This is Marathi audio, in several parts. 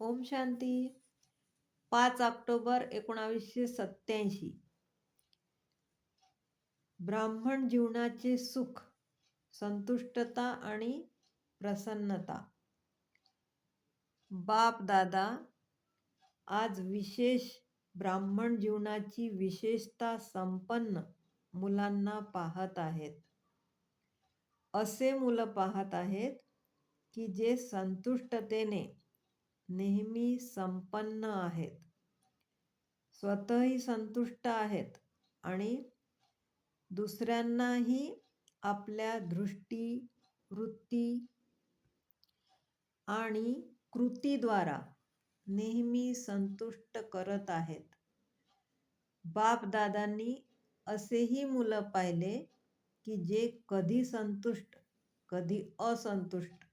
ओम शांती. पाच ऑक्टोबर एकोणावीसशे सत्याऐंशी ब्राह्मण जीवनाचे सुख संतुष्टता आणि प्रसन्नता. बाप दादा आज विशेष ब्राह्मण जीवनाची विशेषता संपन्न मुलांना पाहत आहेत. असे मुलं पाहत आहेत की जे संतुष्टतेने नेहमी संपन्न आहेत. स्वतःही संतुष्ट आहेत आणि दुसऱ्यांनाही आपल्या दृष्टी वृत्ती आणि कृतीद्वारा नेहमी संतुष्ट करत आहेत. बापदादांनी असेही मुलं पाहिले की जे कधी संतुष्ट कधी असंतुष्ट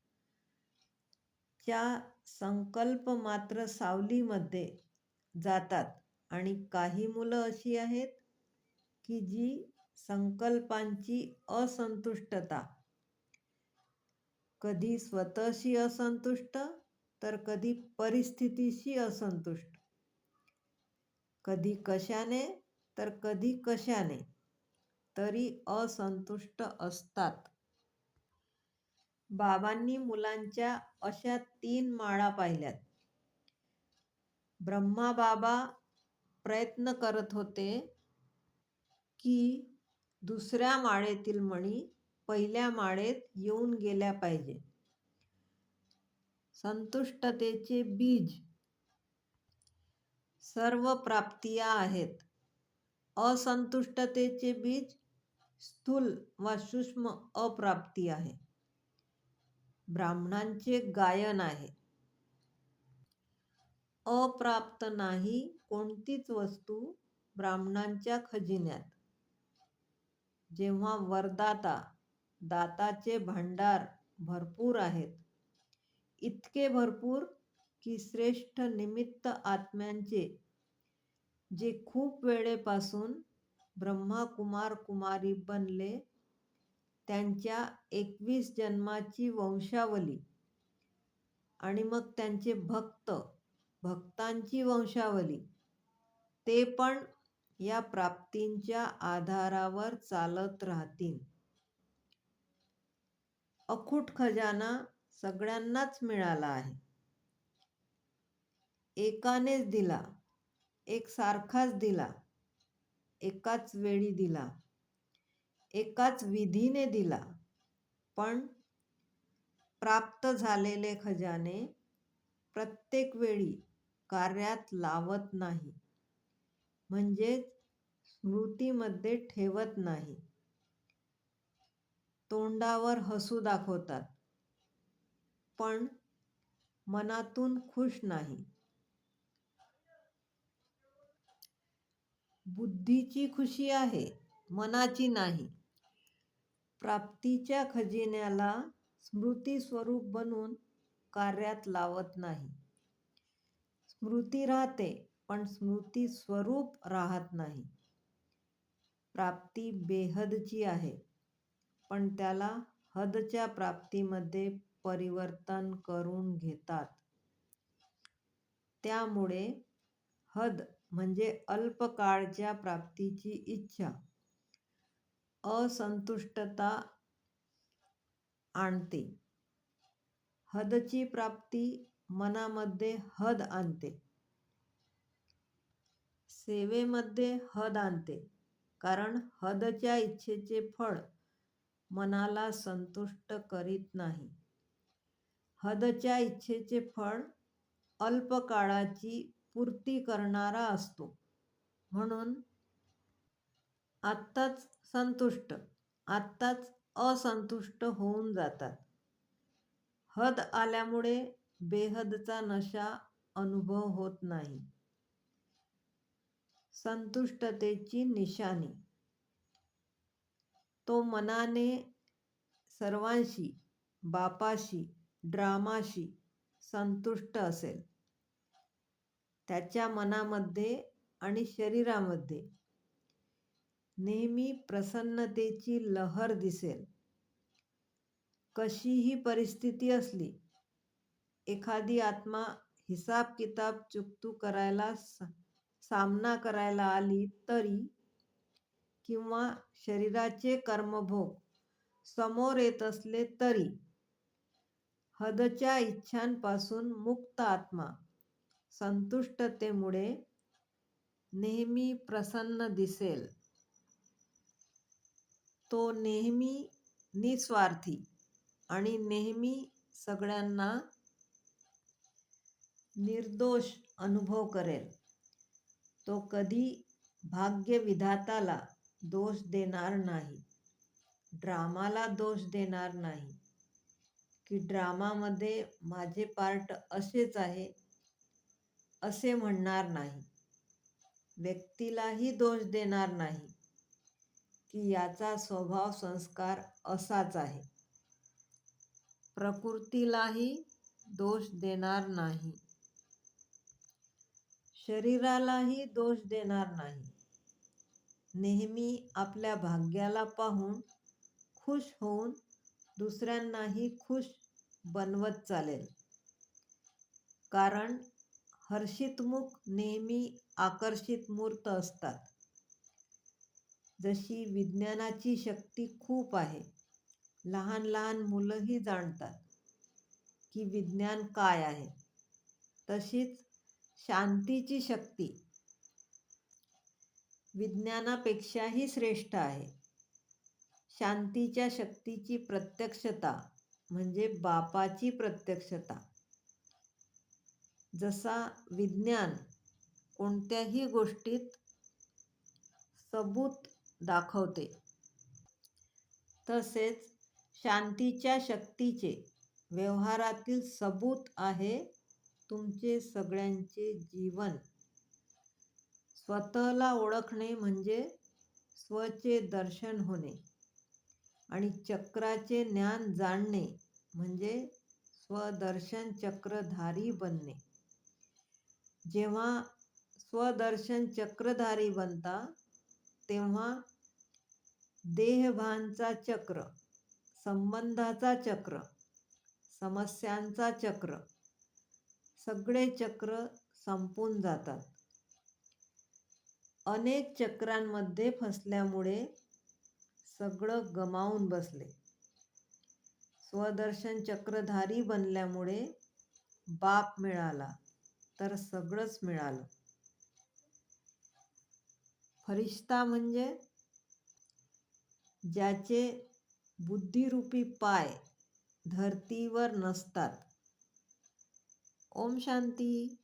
च्या संकल्प मात्र सावलीमध्ये जातात. आणि काही मुलं अशी आहेत की जी संकल्पांची असंतुष्टता. कधी स्वतःशी असंतुष्ट तर कधी परिस्थितीशी असंतुष्ट. कधी कशाने तर कधी कशाने. तरी असंतुष्ट असतात. बाबांनी मुलांच्या अशा तीन माळा पाहिल्यात. ब्रह्मा बाबा प्रयत्न करत होते की दुसऱ्या माळेतील मणी पहिल्या माळेत येऊन गेल्या पाहिजे. संतुष्टतेचे बीज सर्व प्राप्तिया आहेत. असंतुष्टतेचे बीज स्थूल वा सूक्ष्म अप्राप्ती आहे. ब्राह्मणांचे गायन आहे. अप्राप्त नाही कोणतीच वस्तू ब्राह्मणांच्या खजिन्यात. जेव्हा वरदाता दाताचे भांडार भरपूर आहेत इतके भरपूर की श्रेष्ठ निमित्त आत्म्यांचे जे खूप वेळेपासून ब्रह्मा कुमार कुमारी बनले त्यांच्या एकवीस जन्माची वंशावली. आणि मग त्यांचे भक्त भक्तांची वंशावली. ते पण या प्राप्तींच्या आधारावर चालत राहतील. अखूट खजाना सगळ्यांनाच मिळाला आहे. एकानेच दिला एक सारखाच दिला एकाच वेळी दिला. एकाच विधीने दिला. पण प्राप्त झालेले खजाने प्रत्येक वेळी कार्यात लावत नाही. म्हणजेच स्मृतीमध्ये ठेवत नाही. तोंडावर हसू दाखवतात. पण मनातून खुश नाही. बुद्धीची खुशी आहे मनाची नाही. प्राप्तीच्या खजिन्याला स्मृतीस्वरूप बनून कार्यात लावत नाही. स्मृती राहते पण स्मृती स्वरूप राहत नाही. प्राप्ती बेहदची आहे पण त्याला हदच्या प्राप्तीमध्ये परिवर्तन करून घेतात. त्यामुळे हद म्हणजे अल्पकाळच्या प्राप्तीची इच्छा. असंतुष्टता आणते. हदची प्राप्ती मनामध्ये हद आणते. सेवेमध्ये हद आणते. कारण हदच्या इच्छेचे फळ मनाला संतुष्ट करीत नाही. हदच्या इच्छेचे फळ अल्पकाळाची पूर्ती करणारा असतो. म्हणून आत्ताच संतुष्ट आत्ताच असंतुष्ट होऊन जातात. हद आल्यामुळे बेहदचा नशा अनुभव होत नाही. संतुष्टतेची निशाणी. तो मनाने सर्वांशी बापाशी ड्रामाशी संतुष्ट असेल. त्याच्या मनामध्ये आणि शरीरामध्ये नेहमी प्रसन्नतेची लहर दिसेल. कशीही परिस्थिती असली एखादी आत्मा हिसाब किताब चुकतू करायला सामना करायला आली तरी किंवा शरीराचे कर्मभोग समोर येत असले तरी हदच्या इच्छांपासून मुक्त आत्मा संतुष्टतेमुळे नेहमी प्रसन्न दिसेल. तो नेहमी निस्वार्थी आणि नेहमी सगळ्यांना निर्दोष अनुभव करेल. तो कधी भाग्यविधाताला दोष देणार नाही. ड्रामाला दोष देणार नाही. की ड्रामामध्ये माझे पार्ट असेच आहे असे म्हणणार नाही. व्यक्तीलाही दोष देणार नाही. की याचा स्वभाव संस्कार असाच आहे. प्रकृतीलाही दोष देणार नाही. शरीरालाही दोष देणार नाही. नेहमी आपल्या भाग्याला पाहून खुश होऊन दुसऱ्यांनाही खुश बनवत चालेल. कारण हर्षितमुख नेहमी आकर्षित मूर्त असतात. जशी विज्ञानाची शक्ती खूप आहे. लहान लहान मुलंही जाणतात की विज्ञान काय आहे. तशीच शांतीची शक्ती विज्ञानापेक्षाही श्रेष्ठ आहे. शांतीच्या शक्तीची प्रत्यक्षता म्हणजे बापाची प्रत्यक्षता. जसा विज्ञान कोणत्याही गोष्टीत सबूत दाखवते. तसेच शांतीच्या शक्तीचे व्यवहारातील सबूत आहे तुमचे सगळ्यांचे जीवन. स्वतःला ओळखणे म्हणजे स्वचे दर्शन होणे आणि चक्राचे ज्ञान जाणणे म्हणजे स्वदर्शन चक्रधारी बनणे. जेव्हा स्वदर्शन चक्रधारी बनता तेव्हा देहभानचा चक्र संबंधाचा चक्र समस्यांचा चक्र. सगळे चक्र संपून जातात. अनेक चक्रांमध्ये फसल्यामुळे सगळं गमावून बसले. स्वदर्शन चक्रधारी बनल्यामुळे बाप मिळाला तर सगळंच मिळालं. फरिश्ता म्हणजे ज्याचे बुद्धिरूपी पाय धरतीवर नसतात. ओम शांती.